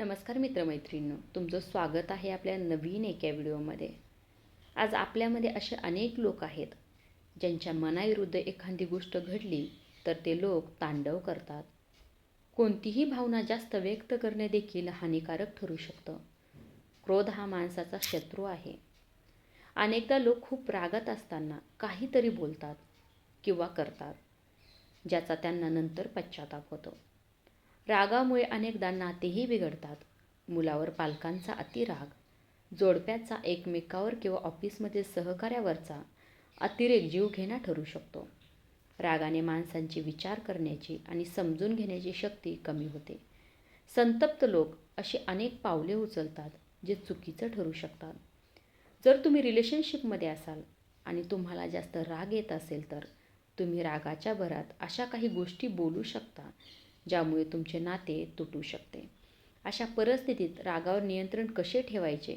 नमस्कार मित्रमैत्रिणींनो तुमचं स्वागत आहे आपल्या नवीन एका व्हिडिओमध्ये. आज आपल्यामध्ये असे अनेक लोक आहेत ज्यांच्या मनाविरुद्ध एखादी गोष्ट घडली तर ते लोक तांडव करतात. कोणतीही भावना जास्त व्यक्त करणे देखील हानिकारक ठरू शकतं. क्रोध हा माणसाचा शत्रू आहे. अनेकदा लोक खूप रागात असताना काहीतरी बोलतात किंवा करतात ज्याचा त्यांना नंतर पश्चाताप होतो. रागामुळे अनेकदा नातेही बिघडतात. मुलावर पालकांचा अतिराग जोडप्याचा एकमेकावर किंवा ऑफिसमध्ये सहकार्यावरचा अतिरेक जीव घेणा ठरू शकतो. रागाने माणसांची विचार करण्याची आणि समजून घेण्याची शक्ती कमी होते. संतप्त लोक अशी अनेक पावले उचलतात जे चुकीचं ठरू शकतात. जर तुम्ही रिलेशनशिपमध्ये असाल आणि तुम्हाला जास्त राग येत असेल तर तुम्ही रागाच्या भरात अशा काही गोष्टी बोलू शकता ज्यामुळे तुमचे नाते तुटू शकते. अशा परिस्थितीत रागावर नियंत्रण कसे ठेवायचे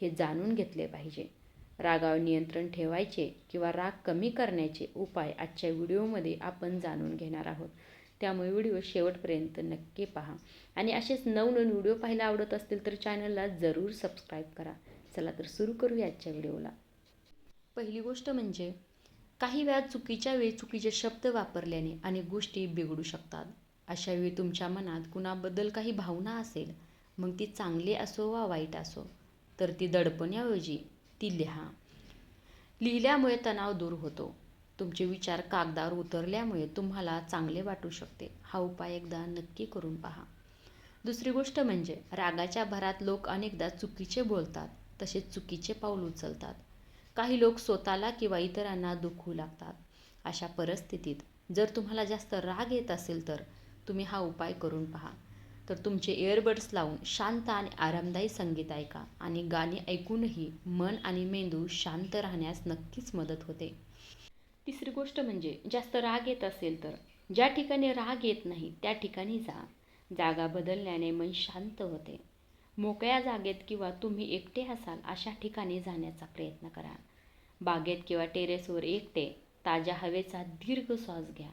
हे जाणून घेतले पाहिजे. रागावर नियंत्रण ठेवायचे किंवा राग कमी करण्याचे उपाय आजच्या व्हिडिओमध्ये आपण जाणून घेणार आहोत. त्यामुळे व्हिडिओ शेवटपर्यंत नक्की पहा. आणि असेच नवनवीन व्हिडिओ पाहायला आवडत असतील तर चॅनलला जरूर सबस्क्राईब करा. चला तर सुरू करूया आजच्या व्हिडिओला. पहिली गोष्ट म्हणजे काही वेळा चुकीच्या वेळी चुकीचे शब्द वापरल्याने अनेक गोष्टी बिघडू शकतात. अशावेळी तुमच्या मनात कुणाबद्दल काही भावना असेल मग ती चांगली असो वा वाईट असो तर ती दडपण्याऐवजी ती लिहा. लिहिल्यामुळे तणाव दूर होतो. तुमचे विचार कागदावर उतरल्यामुळे तुम्हाला चांगले वाटू शकते. हा उपाय एकदा नक्की करून पहा. दुसरी गोष्ट म्हणजे रागाच्या भरात लोक अनेकदा चुकीचे बोलतात तसेच चुकीचे पाऊल उचलतात. काही लोक स्वतःला किंवा इतरांना दुखू लागतात. अशा परिस्थितीत जर तुम्हाला जास्त राग येत असेल तर तुम्ही हा उपाय करून पहा. तर तुमचे इयरबड्स लावून शांत आणि आरामदायी संगीत ऐका आणि गाणी ऐकूनही मन आणि मेंदू शांत राहण्यास नक्कीच मदत होते. तिसरी गोष्ट म्हणजे जास्त राग येत असेल तर ज्या ठिकाणी राग येत नाही त्या ठिकाणी जा. जागा बदलल्याने मन शांत होते. मोकळ्या जागेत किंवा तुम्ही एकटे असाल अशा ठिकाणी जाण्याचा प्रयत्न करा. बागेत किंवा टेरेसवर एकटे ताज्या हवेचा दीर्घ श्वास घ्या.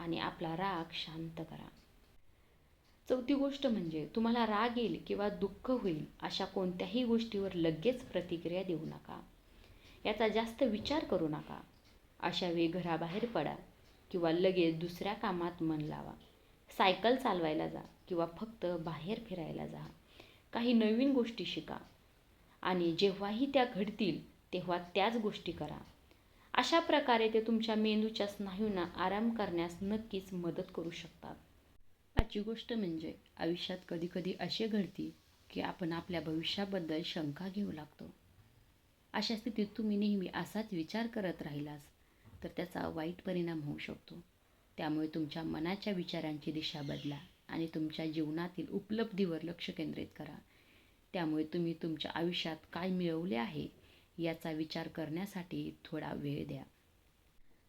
आणि आपला राग शांत करा. चौथी गोष्ट म्हणजे तुम्हाला राग येईल किंवा दुःख होईल अशा कोणत्याही गोष्टीवर लगेच प्रतिक्रिया देऊ नका. याचा जास्त विचार करू नका. अशा वेळी घराबाहेर पडा किंवा लगेच दुसऱ्या कामात मन लावा. सायकल चालवायला जा किंवा फक्त बाहेर फिरायला जा. काही नवीन गोष्टी शिका आणि जेव्हाही त्या घडतील तेव्हा त्याच गोष्टी करा. अशा प्रकारे ते तुमच्या मेंदूच्या स्नायूंना आराम करण्यास नक्कीच मदत करू शकतात. पाचवी गोष्ट म्हणजे आयुष्यात कधीकधी असे घडते की आपण आपल्या भविष्याबद्दल शंका घेऊ लागतो. अशा स्थितीत तुम्ही नेहमी असाच विचार करत राहिलास तर त्याचा वाईट परिणाम होऊ शकतो. त्यामुळे तुमच्या मनाच्या विचारांची दिशा बदला आणि तुमच्या जीवनातील उपलब्धीवर लक्ष केंद्रित करा. त्यामुळे तुम्ही तुमच्या आयुष्यात काय मिळवले आहे याचा विचार करण्यासाठी थोडा वेळ द्या.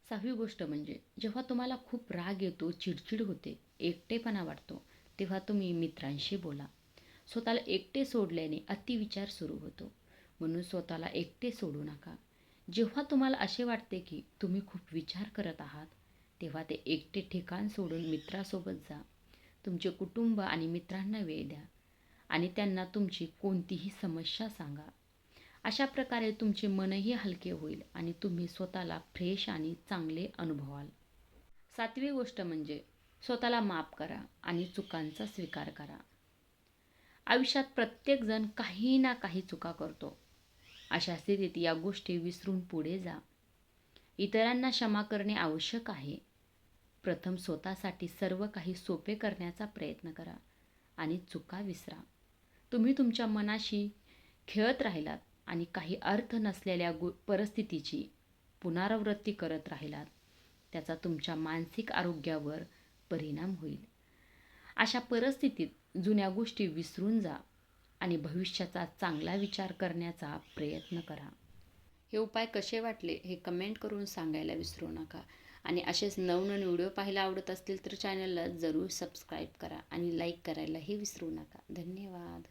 सहावी गोष्ट म्हणजे जेव्हा तुम्हाला खूप राग येतो चिडचिड होते एकटेपणा वाटतो तेव्हा तुम्ही मित्रांशी बोला. स्वतःला एकटे सोडल्याने अतिविचार सुरू होतो. म्हणून स्वतःला एकटे सोडू नका. जेव्हा तुम्हाला असे वाटते की तुम्ही खूप विचार करत आहात तेव्हा ते एकटे ठिकाण सोडून मित्रासोबत जा. तुमचे कुटुंब आणि मित्रांना वेळ द्या. आणि त्यांना तुमची कोणतीही समस्या सांगा. अशा प्रकारे तुमचे मनही हलके होईल आणि तुम्ही स्वतःला फ्रेश आणि चांगले अनुभवाल. सातवी गोष्ट म्हणजे स्वतःला माफ करा आणि चुकांचा स्वीकार करा. आयुष्यात प्रत्येकजण काही ना काही चुका करतो. अशा स्थितीत या गोष्टी विसरून पुढे जा. इतरांना क्षमा करणे आवश्यक आहे. प्रथम स्वतःसाठी सर्व काही सोपे करण्याचा प्रयत्न करा आणि चुका विसरा. तुम्ही तुमच्या मनाशी खेळत राहिलात. आणि काही अर्थ नसलेल्या गो परिस्थितीची पुनरावृत्ती करत राहिलात. त्याचा तुमच्या मानसिक आरोग्यावर परिणाम होईल. अशा परिस्थितीत जुन्या गोष्टी विसरून जा आणि भविष्याचा चांगला विचार करण्याचा प्रयत्न करा. हे उपाय कसे वाटले हे कमेंट करून सांगायला विसरू नका. आणि असेच नवनवीन व्हिडिओ पाहायला आवडत असतील तर चॅनलला जरूर सबस्क्राईब करा आणि लाईक करायलाही विसरू नका. धन्यवाद.